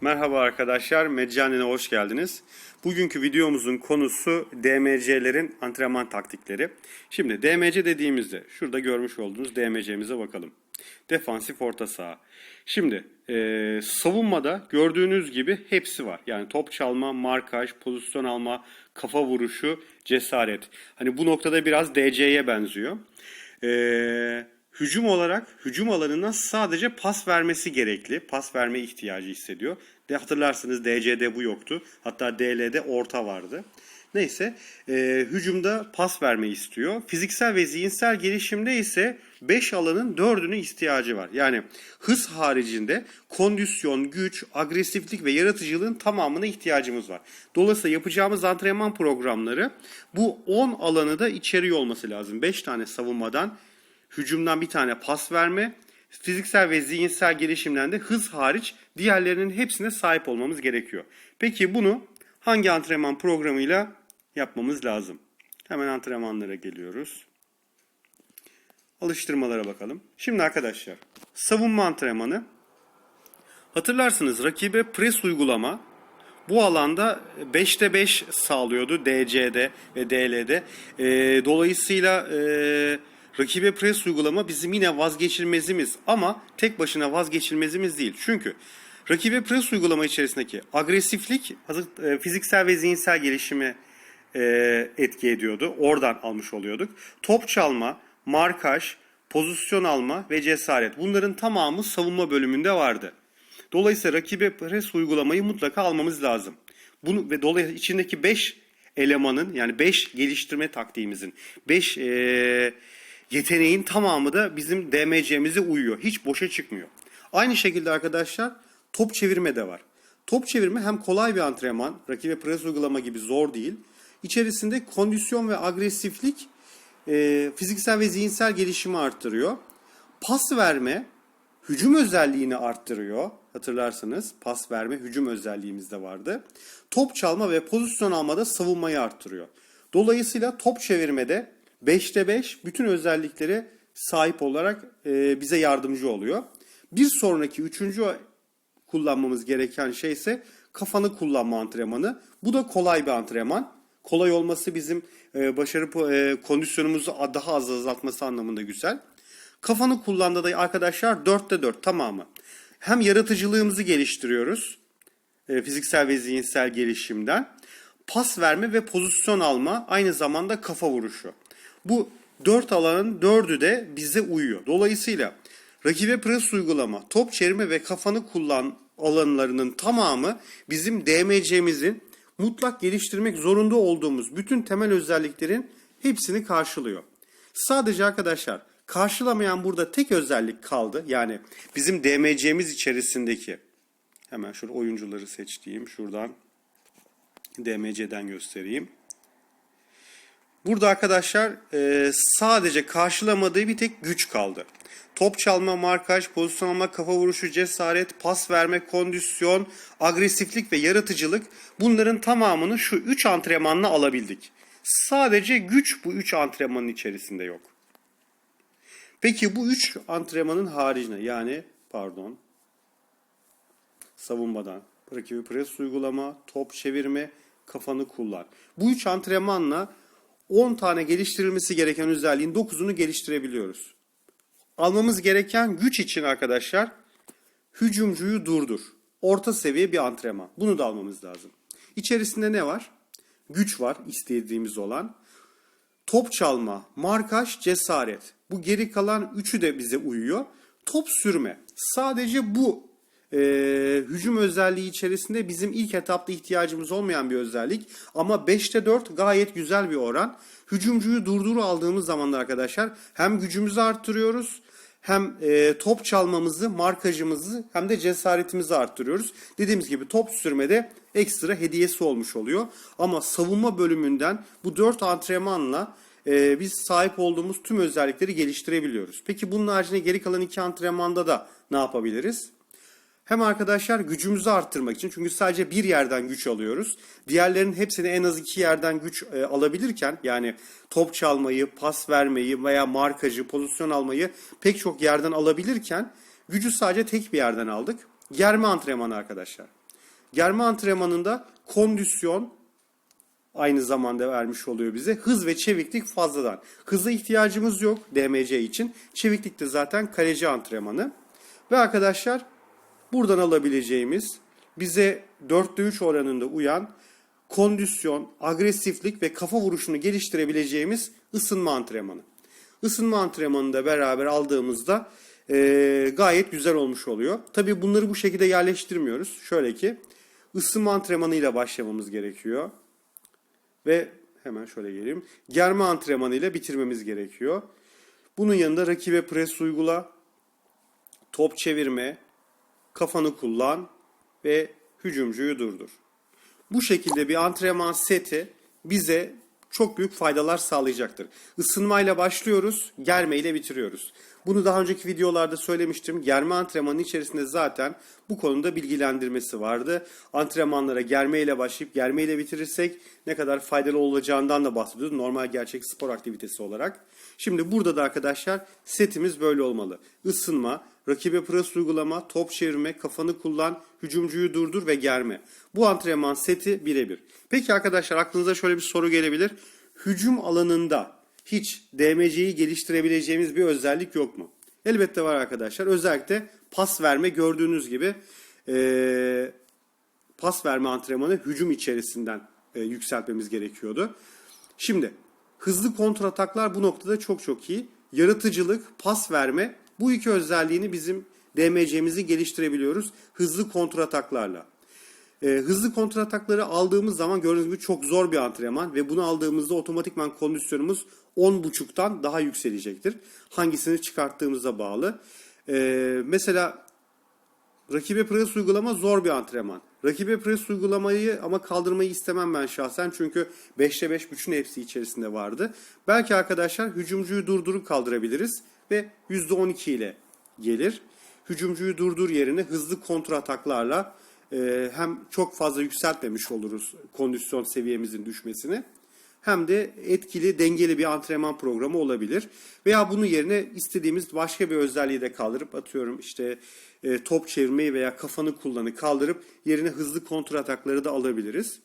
Merhaba arkadaşlar, Meccane'ne hoş geldiniz. Bugünkü videomuzun konusu DMC'lerin antrenman taktikleri. Şimdi DMC dediğimizde şurada görmüş olduğunuz DMC'mize bakalım. Defansif orta saha. Şimdi e, savunmada gördüğünüz gibi hepsi var. Yani top çalma, markaj, pozisyon alma, kafa vuruşu, cesaret. Hani bu noktada biraz DC'ye benziyor. Eee hücum olarak hücum alanına sadece pas vermesi gerekli. Pas verme ihtiyacı hissediyor. De hatırlarsınız DC'de bu yoktu. Hatta DL'de orta vardı. Neyse e, hücumda pas verme istiyor. Fiziksel ve zihinsel gelişimde ise 5 alanın 4'ünü ihtiyacı var. Yani hız haricinde kondisyon, güç, agresiflik ve yaratıcılığın tamamına ihtiyacımız var. Dolayısıyla yapacağımız antrenman programları bu 10 alanı da içeriyor olması lazım. 5 tane savunmadan hücumdan bir tane pas verme, fiziksel ve zihinsel gelişimden de hız hariç diğerlerinin hepsine sahip olmamız gerekiyor. Peki bunu hangi antrenman programıyla yapmamız lazım? Hemen antrenmanlara geliyoruz. Alıştırmalara bakalım. Şimdi arkadaşlar savunma antrenmanı. Hatırlarsınız rakibe pres uygulama bu alanda 5'te 5 sağlıyordu DC'de ve DL'de. E, dolayısıyla e, rakibe pres uygulama bizim yine vazgeçilmezimiz ama tek başına vazgeçilmezimiz değil. Çünkü rakibe pres uygulama içerisindeki agresiflik e, fiziksel ve zihinsel gelişimi e, etki ediyordu. Oradan almış oluyorduk. Top çalma, markaj, pozisyon alma ve cesaret bunların tamamı savunma bölümünde vardı. Dolayısıyla rakibe pres uygulamayı mutlaka almamız lazım. Bunu ve dolayısıyla içindeki 5 elemanın yani 5 geliştirme taktiğimizin 5 e, yeteneğin tamamı da bizim DMC'mize uyuyor. Hiç boşa çıkmıyor. Aynı şekilde arkadaşlar top çevirme de var. Top çevirme hem kolay bir antrenman, rakibe pres uygulama gibi zor değil. İçerisinde kondisyon ve agresiflik e, fiziksel ve zihinsel gelişimi arttırıyor. Pas verme hücum özelliğini arttırıyor. Hatırlarsınız pas verme hücum özelliğimiz de vardı. Top çalma ve pozisyon almada savunmayı arttırıyor. Dolayısıyla top çevirmede 5'te 5 bütün özelliklere sahip olarak e, bize yardımcı oluyor. Bir sonraki üçüncü kullanmamız gereken şey ise kafanı kullanma antrenmanı. Bu da kolay bir antrenman. Kolay olması bizim e, başarı e, kondisyonumuzu daha az azaltması anlamında güzel. Kafanı kullandığı da arkadaşlar 4'te 4 tamamı. Hem yaratıcılığımızı geliştiriyoruz. E, fiziksel ve zihinsel gelişimden. Pas verme ve pozisyon alma aynı zamanda kafa vuruşu. Bu dört alanın dördü de bize uyuyor. Dolayısıyla rakibe pres uygulama, top çevirme ve kafanı kullan alanlarının tamamı bizim DMC'mizin mutlak geliştirmek zorunda olduğumuz bütün temel özelliklerin hepsini karşılıyor. Sadece arkadaşlar karşılamayan burada tek özellik kaldı. Yani bizim DMC'miz içerisindeki hemen şöyle oyuncuları seçtiğim şuradan DMC'den göstereyim. Burada arkadaşlar e, sadece karşılamadığı bir tek güç kaldı. Top çalma, markaj, pozisyon alma, kafa vuruşu, cesaret, pas verme, kondisyon, agresiflik ve yaratıcılık bunların tamamını şu 3 antrenmanla alabildik. Sadece güç bu 3 antrenmanın içerisinde yok. Peki bu 3 antrenmanın haricinde yani pardon savunmadan, rakibi pres uygulama, top çevirme, kafanı kullan. Bu 3 antrenmanla 10 tane geliştirilmesi gereken özelliğin 9'unu geliştirebiliyoruz. Almamız gereken güç için arkadaşlar hücumcuyu durdur. Orta seviye bir antrenman. Bunu da almamız lazım. İçerisinde ne var? Güç var istediğimiz olan. Top çalma, markaj, cesaret. Bu geri kalan üçü de bize uyuyor. Top sürme. Sadece bu e, hücum özelliği içerisinde bizim ilk etapta ihtiyacımız olmayan bir özellik. Ama 5'te 4 gayet güzel bir oran. Hücumcuyu durduru aldığımız zaman arkadaşlar hem gücümüzü arttırıyoruz hem e, top çalmamızı, markajımızı hem de cesaretimizi arttırıyoruz. Dediğimiz gibi top sürmede ekstra hediyesi olmuş oluyor. Ama savunma bölümünden bu 4 antrenmanla e, biz sahip olduğumuz tüm özellikleri geliştirebiliyoruz. Peki bunun haricinde geri kalan iki antrenmanda da ne yapabiliriz? Hem arkadaşlar gücümüzü arttırmak için çünkü sadece bir yerden güç alıyoruz. Diğerlerinin hepsini en az iki yerden güç e, alabilirken yani top çalmayı, pas vermeyi veya markajı, pozisyon almayı pek çok yerden alabilirken gücü sadece tek bir yerden aldık. Germe antrenmanı arkadaşlar. Germe antrenmanında kondisyon aynı zamanda vermiş oluyor bize. Hız ve çeviklik fazladan. Hıza ihtiyacımız yok DMC için. Çeviklik de zaten kaleci antrenmanı. Ve arkadaşlar buradan alabileceğimiz bize 4'te 3 oranında uyan kondisyon, agresiflik ve kafa vuruşunu geliştirebileceğimiz ısınma antrenmanı. Isınma antrenmanını da beraber aldığımızda eee, gayet güzel olmuş oluyor. Tabii bunları bu şekilde yerleştirmiyoruz. Şöyle ki ısınma antrenmanıyla başlamamız gerekiyor. Ve hemen şöyle geleyim. Germe antrenmanıyla bitirmemiz gerekiyor. Bunun yanında rakibe pres uygula, top çevirme, kafanı kullan ve hücumcuyu durdur. Bu şekilde bir antrenman seti bize çok büyük faydalar sağlayacaktır. Isınmayla başlıyoruz, germeyle bitiriyoruz. Bunu daha önceki videolarda söylemiştim. Germe antrenmanının içerisinde zaten bu konuda bilgilendirmesi vardı. Antrenmanlara germeyle başlayıp germeyle bitirirsek ne kadar faydalı olacağından da bahsediyordu. Normal gerçek spor aktivitesi olarak. Şimdi burada da arkadaşlar setimiz böyle olmalı. Isınma, rakibe pres uygulama, top çevirme, kafanı kullan, hücumcuyu durdur ve germe. Bu antrenman seti birebir. Peki arkadaşlar aklınıza şöyle bir soru gelebilir. Hücum alanında hiç DMC'yi geliştirebileceğimiz bir özellik yok mu? Elbette var arkadaşlar. Özellikle pas verme gördüğünüz gibi eee, pas verme antrenmanı hücum içerisinden e, yükseltmemiz gerekiyordu. Şimdi hızlı kontrataklar bu noktada çok çok iyi. Yaratıcılık, pas verme bu iki özelliğini bizim DMC'mizi geliştirebiliyoruz hızlı kontrataklarla. E, hızlı kontratakları aldığımız zaman gördüğünüz gibi çok zor bir antrenman ve bunu aldığımızda otomatikman kondisyonumuz 10.5'tan daha yükselecektir. Hangisini çıkarttığımıza bağlı. E, mesela Rakibe pres uygulama zor bir antrenman. Rakibe pres uygulamayı ama kaldırmayı istemem ben şahsen çünkü 5'te 5 bütün hepsi içerisinde vardı. Belki arkadaşlar hücumcuyu durdurup kaldırabiliriz ve %12 ile gelir. Hücumcuyu durdur yerine hızlı kontra ataklarla e, hem çok fazla yükseltmemiş oluruz kondisyon seviyemizin düşmesini hem de etkili, dengeli bir antrenman programı olabilir. Veya bunun yerine istediğimiz başka bir özelliği de kaldırıp atıyorum işte e, top çevirmeyi veya kafanı kullanı kaldırıp yerine hızlı kontra atakları da alabiliriz.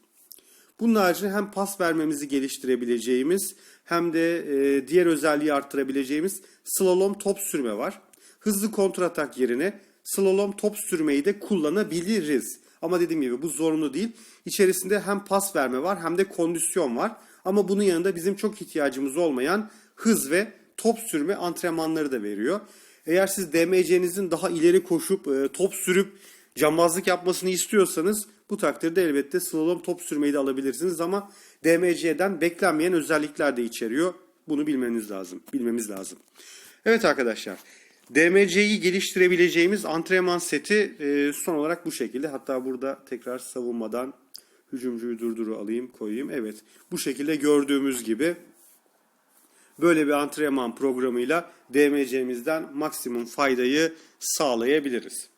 Bunun haricinde hem pas vermemizi geliştirebileceğimiz hem de e, diğer özelliği arttırabileceğimiz slalom top sürme var. Hızlı kontratak yerine slalom top sürmeyi de kullanabiliriz. Ama dediğim gibi bu zorunlu değil. İçerisinde hem pas verme var hem de kondisyon var. Ama bunun yanında bizim çok ihtiyacımız olmayan hız ve top sürme antrenmanları da veriyor. Eğer siz DMC'nizin daha ileri koşup e, top sürüp cambazlık yapmasını istiyorsanız bu takdirde elbette slalom top sürmeyi de alabilirsiniz ama DMC'den beklenmeyen özellikler de içeriyor. Bunu bilmeniz lazım. Bilmemiz lazım. Evet arkadaşlar. DMC'yi geliştirebileceğimiz antrenman seti e, son olarak bu şekilde. Hatta burada tekrar savunmadan hücumcuyu durduru alayım koyayım. Evet bu şekilde gördüğümüz gibi böyle bir antrenman programıyla DMC'mizden maksimum faydayı sağlayabiliriz.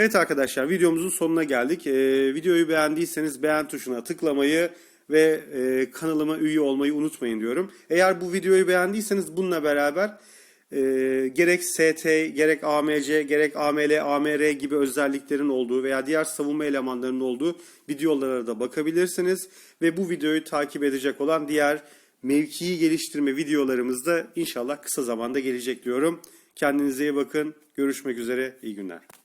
Evet arkadaşlar videomuzun sonuna geldik. Ee, videoyu beğendiyseniz beğen tuşuna tıklamayı ve e, kanalıma üye olmayı unutmayın diyorum. Eğer bu videoyu beğendiyseniz bununla beraber e, gerek ST, gerek AMC, gerek AML, AMR gibi özelliklerin olduğu veya diğer savunma elemanlarının olduğu videolara da bakabilirsiniz. Ve bu videoyu takip edecek olan diğer mevkiyi geliştirme videolarımız da inşallah kısa zamanda gelecek diyorum. Kendinize iyi bakın. Görüşmek üzere. İyi günler.